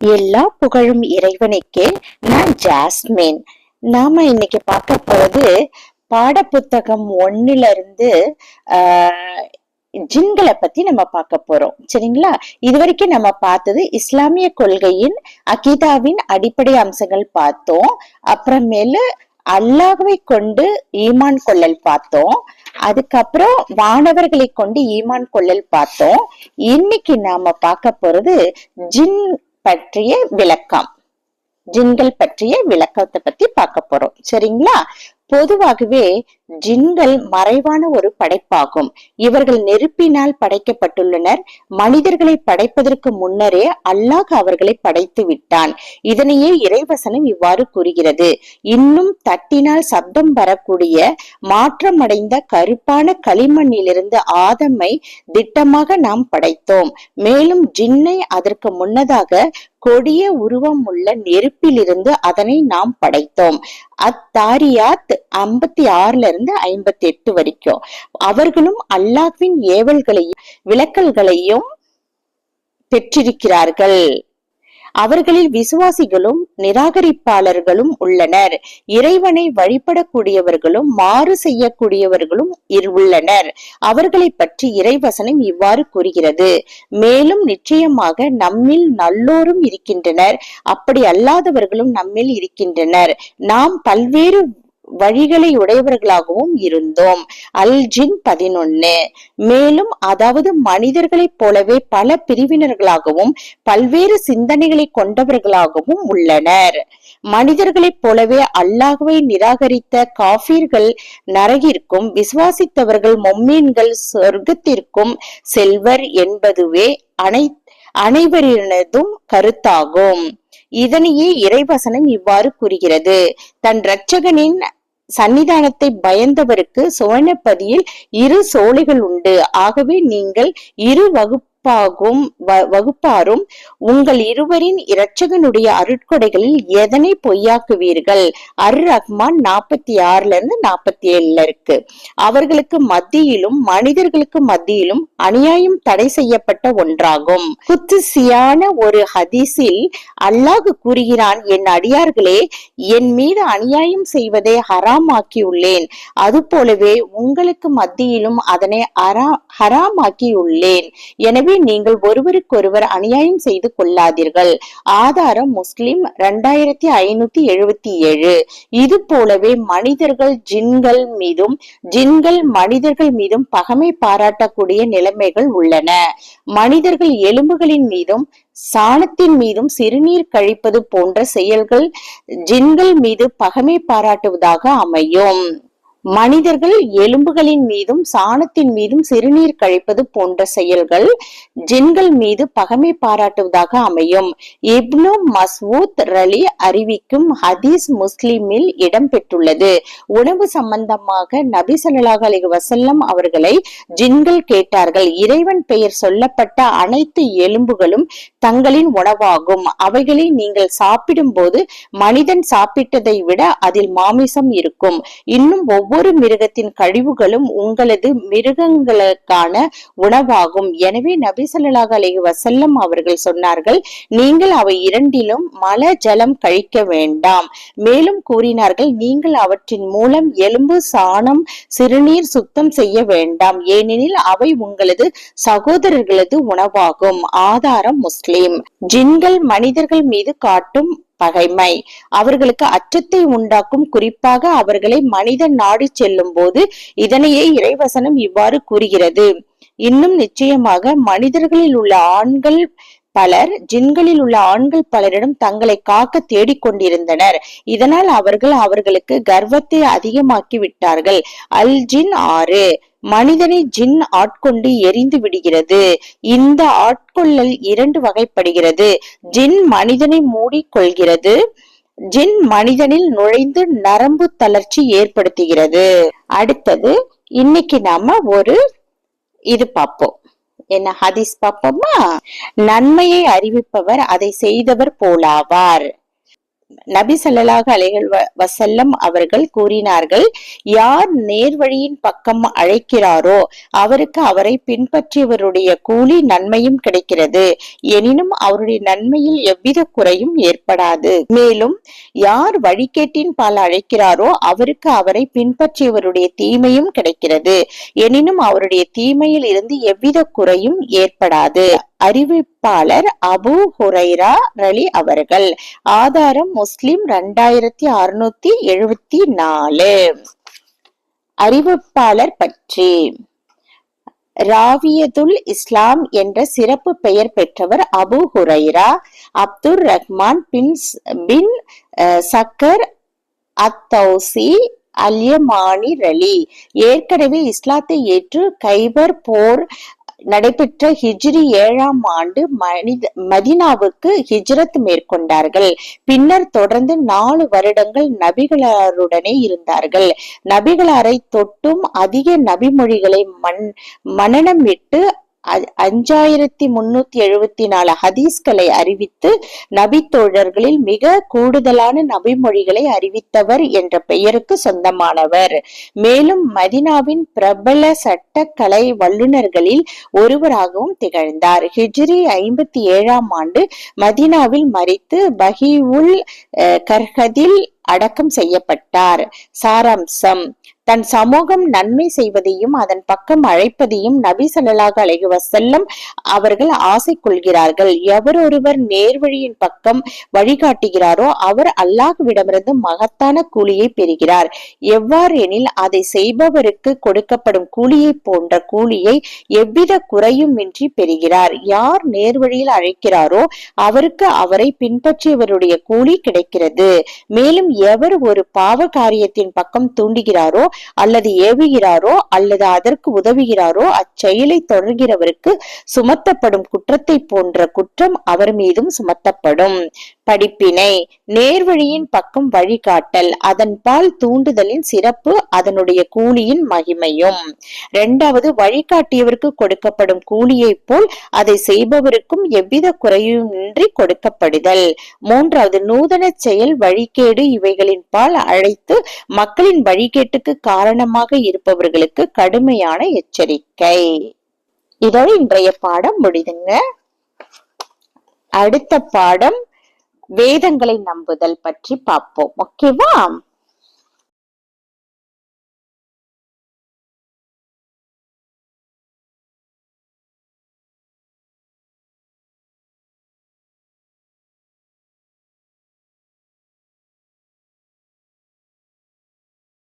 எல்லா புகழும் இறைவனுக்கே நான் ஜாஸ்மின். நாம இன்னைக்கு பார்க்க போறது பாடப்புத்தகம் ஒண்ணுல இருந்து ஆஹ் ஜின்களை பத்தி நம்ம பார்க்க போறோம். சரிங்களா? இதுவரைக்கும் நம்ம பார்த்தது இஸ்லாமிய கொள்கையின் அகீதாவின் அடிப்படை அம்சங்கள் பார்த்தோம். அப்புறமேலு அல்லாஹ்வை கொண்டு ஈமான் கொள்ளல் பார்த்தோம். அதுக்கப்புறம் வானவர்களை கொண்டு ஈமான் கொள்ளல் பார்த்தோம். இன்னைக்கு நாம பார்க்க போறது ஜின் பற்றிய விளக்கம். ஜின்கள் பற்றிய விளக்கத்தை பத்தி பார்க்க போறோம். சரிங்களா? பொதுவாகவே ஜின்கள் மறைவான ஒரு படைப்பாகும். இவர்கள் நெருப்பினால் படைக்கப்பட்டுள்ளனர். மனிதர்களை படைப்பதற்கு முன்னரே அல்லாஹ் அவர்களை படைத்து விட்டான். இதனையே இறைவசனம் இவ்வாறு கூறுகிறது. இன்னும் தட்டினால் சப்தம் வரக்கூடிய மாற்றமடைந்த கருப்பான களிமண்ணிலிருந்து ஆதமை திட்டமாக நாம் படைத்தோம். மேலும் ஜின்னை அதற்கு முன்னதாக கொடிய உருவம் உள்ள நெருப்பிலிருந்து அதனை நாம் படைத்தோம். அத்தாரியாத் ஐம்பத்தி ஆறுல இருந்து இருந்து ஐம்பத்தி எட்டு வரைக்கும். அவர்களும் அல்லாஹ்வின் ஏவல்களையும் விளக்கல்களையும் பெற்றிருக்கிறார்கள். அவர்களில் விசுவாசிகளும் நிராகரிப்பாளர்களும் உள்ளனர். இறைவனை வழிபடக்கூடியவர்களும் மாறு செய்யக்கூடியவர்களும் உள்ளனர். அவர்களை பற்றி இறைவசனம் இவ்வாறு கூறுகிறது. மேலும் நிச்சயமாக நம்மில் நல்லோரும் இருக்கின்றனர். அப்படி அல்லாதவர்களும் நம்மில் இருக்கின்றனர். நாம் பல்வேறு வழிகளை உடையவர்களாகவும் இருந்தோம். அல்ஜின் பதினொன்னு. மேலும் அதாவது மனிதர்களைப் போலவே பல பிரிவினர்களாகவும் பல்வேறு சிந்தனைகளை கொண்டவர்களாகவும் உள்ளனர். மனிதர்களைப் போலவே அல்லாஹுவை நிராகரித்த காஃபீர்கள் நரகிற்கும் விசுவாசித்தவர்கள் மொம்மீன்கள் சொர்க்கத்திற்கும் செல்வர் என்பதுவே அனை அனைவரினதும் கருத்தாகும். இதனையே இறைவசனம் இவ்வாறு கூறுகிறது. தன் இரட்சகனின் சன்னிதானத்தை பயந்தவருக்கு சுவனப்பதியில் இரு சோலைகள் உண்டு. ஆகவே நீங்கள் இரு வகுப்பு வகுப்பாகும் வகுப்பாரும் உங்கள் இருவரின் இரட்சகனுடைய அருட்கொடைகளில் எதனை பொய்யாக்குவீர்கள்? அர் ரஹ்மான் நாற்பத்தி ஆறுல இருந்து நாற்பத்தி ஏழுல இருக்கு. அவர்களுக்கு மத்தியிலும் மனிதர்களுக்கு மத்தியிலும் அநியாயம் தடை செய்யப்பட்ட ஒன்றாகும். குத்துசியான ஒரு ஹதீஸில் அல்லாஹ் கூறுகிறான் என் அடியார்களே என் மீது அநியாயம் செய்வதை ஹராமாக்கியுள்ளேன். அதுபோலவே உங்களுக்கு மத்தியிலும் அதனை அரா- ஹராமாக்கியுள்ளேன். எனவே நீங்கள் ஒருவருக்கொருவர் அநியாயம் செய்து கொள்ளாதீர்கள். ஆதாரம் முஸ்லிம் இரண்டாயிரத்தி ஐநூத்தி எழுபத்தி ஏழு. இது போலவே மனிதர்கள் ஜின்கள் மீதும் ஜின்கள் மனிதர்கள் மீதும் பகமை பாராட்டக்கூடிய நிலைமைகள் உள்ளன. மனிதர்கள் எலும்புகளின் மீதும் சாணத்தின் மீதும் சிறுநீர் கழிப்பது போன்ற செயல்கள் ஜின்கள் மீது பகமை பாராட்டுவதாக அமையும். மனிதர்கள் எலும்புகளின் மீதும் சாணத்தின் மீதும் சிறுநீர் கழிப்பது போன்ற செயல்கள் ஜின்கள் மீது பகமை பாராட்டுவதாக அமையும். இப்னு மஸ்வூத் ரலி அறிவிக்கும் ஹதீஸ் முஸ்லிமில் இடம்பெற்றுள்ளது. உணவு சம்பந்தமாக நபி ஸல்லல்லாஹு அலி வசல்லம் அவர்களை ஜின்கள் கேட்டார்கள். இறைவன் பெயர் சொல்லப்பட்ட அனைத்து எலும்புகளும் தங்களின் உணவாகும். அவைகளை நீங்கள் சாப்பிடும் போது மனிதன் சாப்பிட்டதை விட அதில் மாமிசம் இருக்கும். இன்னும் ஒவ்வொரு ஒவ்வொரு மிருகத்தின் கழிவுகளும் உங்களது மிருகங்களுக்கான உணவாகும். எனவே நபி ஸல்லல்லாஹு அலைஹி வசல்லம் அவர்கள் சொன்னார்கள் நீங்கள் அவை இரண்டிலும் மல ஜலம் கழிக்க வேண்டாம். மேலும் கூறினார்கள் நீங்கள் அவற்றின் மூலம் எலும்பு சாணம் சிறுநீர் சுத்தம் செய்ய வேண்டாம். ஏனெனில் அவை உங்களது சகோதரர்களது உணவாகும். ஆதாரம் முஸ்லிம். ஜின்கள் மனிதர்கள் மீது காட்டும் பகைமை. அவர்களுக்கு அச்சத்தை உண்டாக்கும் குறிப்பாக அவர்களை மனிதன் நாடி செல்லும் போது இதனையே இறைவசனம் இவ்வாறு கூறுகிறது. இன்னும் நிச்சயமாக மனிதர்களில் உள்ள ஆண்கள் பலர் ஜின்களில் உள்ள ஆண்கள் பலரிடம் தங்களை காக்க தேடிக்கொண்டிருந்தனர் இதனால் அவர்கள் அவர்களுக்கு கர்வத்தை அதிகமாக்கி விட்டார்கள். அல் ஜின் ஆறு. மனிதனை ஜின் ஆட்கொண்டு எரிந்து விடுகிறது. இந்த ஆட்கொள்ளல் இரண்டு வகைப்படுகிறது. ஜின் மனிதனை மூடிக்கொள்கிறது. ஜின் மனிதனில் நுழைந்து நரம்பு தளர்ச்சி ஏற்படுத்துகிறது. அடுத்தது இன்னைக்கு நாம ஒரு இது பார்ப்போம். என்ன ஹதீஸ் பார்ப்போமா? நன்மையை அறிவிப்பவர் அதை செய்தவர் போலாவார். நபி ஸல்லல்லாஹு அலைகள் வசல்லம் அவர்கள் கூறினார்கள் யார் நேர்வழியின் பக்கம் அழைக்கிறாரோ அவருக்கு அவரை பின்பற்றியவருடைய கூலி நன்மையும் கிடைக்கிறது. எனினும் அவருடைய நன்மையில் எவ்வித குறையும் ஏற்படாது. மேலும் யார் வழிகேட்டின் பால் அழைக்கிறாரோ அவருக்கு அவரை பின்பற்றியவருடைய தீமையும் கிடைக்கிறது. எனினும் அவருடைய தீமையில் இருந்து எவ்வித குறையும் ஏற்படாது. அறிவிப்பாளர் அபு ஹுரைரா ரலி அவர்கள். ஆதாரம் முஸ்லிம் ரெண்டாயிரத்தி அறுநூத்தி எழுபத்தி நாலு. அறிவிப்பாளர் பற்றி. ராவியதுல் இஸ்லாம் என்ற சிறப்பு பெயர் பெற்றவர் அபு ஹுரைரா அப்துல் ரஹ்மான் பின் பின் சக்கர் அத்தௌசி அல்யமானி ரலி ஏற்கனவே இஸ்லாத்தை ஏற்று கைபர் போர் நடைபெற்ற ஹிஜ்ரி ஏழாம் ஆண்டு மனித மதினாவுக்கு ஹிஜ்ரத் மேற்கொண்டார்கள். பின்னர் தொடர்ந்து நாலு வருடங்கள் நபிகளாருடனே இருந்தார்கள். நபிகளாரை தொட்டும் அதிக நபிமொழிகளை மண் மனனமிட்டு அஞ்சாயிரத்தி முன்னூத்தி எழுபத்தி நாலு ஹதீஸ்களை அறிவித்து நபி தோழர்களில் மிக கூடுதலான நபிமொழிகளை அறிவித்தவர் என்ற பெயருக்கு சொந்தமானவர். மேலும் மதினாவின் பிரபல சட்டக்கலை வல்லுநர்களில் ஒருவராகவும் திகழ்ந்தார். ஹிஜ்ரி ஐம்பத்தி ஏழாம் ஆண்டு மதினாவில் மறித்து பஹீவுல் அஹ், கர்ஹதில் அடக்கம் செய்யப்பட்டார். சாராம்சம். தன் சமூகம் நன்மை செய்வதையும் அதன் பக்கம் அழைப்பதையும் நபி ஸல்லல்லாஹு அலைஹி வஸல்லம் அவர்கள் ஆசை கொள்கிறார்கள். எவர் ஒருவர் நேர்வழியின் பக்கம் வழிகாட்டுகிறாரோ அவர் அல்லாஹ்விடமிருந்து மகத்தான கூலியை பெறுகிறார். எவ்வாறு எனில் அதை செய்பவருக்கு கொடுக்கப்படும் கூலியை போன்ற கூலியை எவ்வித குறையுமின்றி பெறுகிறார். யார் நேர்வழியில் அழைக்கிறாரோ அவருக்கு அவரை பின்பற்றியவருடைய கூலி கிடைக்கிறது. மேலும் எவர் ஒரு பாவ காரியத்தின் பக்கம் தூண்டுகிறாரோ அல்லது ஏவுகிறாரோ அல்லது அதற்கு உதவுகிறாரோ அச்செயலை தொடர்கிறவருக்கு சுமத்தப்படும் குற்றத்தை போன்ற குற்றம் அவர் மீதும் சுமத்தப்படும். படிப்பினை. நேர்வழியின் பக்கம் வழிகாட்டல். அதன் பால் தூண்டுதலின் சிறப்பு அதனுடைய கூலியின் மகிமையும். இரண்டாவது வழிகாட்டியவருக்கு கொடுக்கப்படும் கூலியைப் போல் அதை செய்பவருக்கும் எவ்வித குறையுமின்றி கொடுக்கப்படுதல். மூன்றாவது நூதன செயல் வழிகேடு இவைகளின் பால் அழைத்து மக்களின் வழிகேட்டுக்கு காரணமாக இருப்பவர்களுக்கு கடுமையான எச்சரிக்கை. இதோட இன்றைய பாடம் முடிதுங்க. அடுத்த பாடம் வேதங்களை நம்புதல் பற்றி பார்ப்போம். ஓகேவா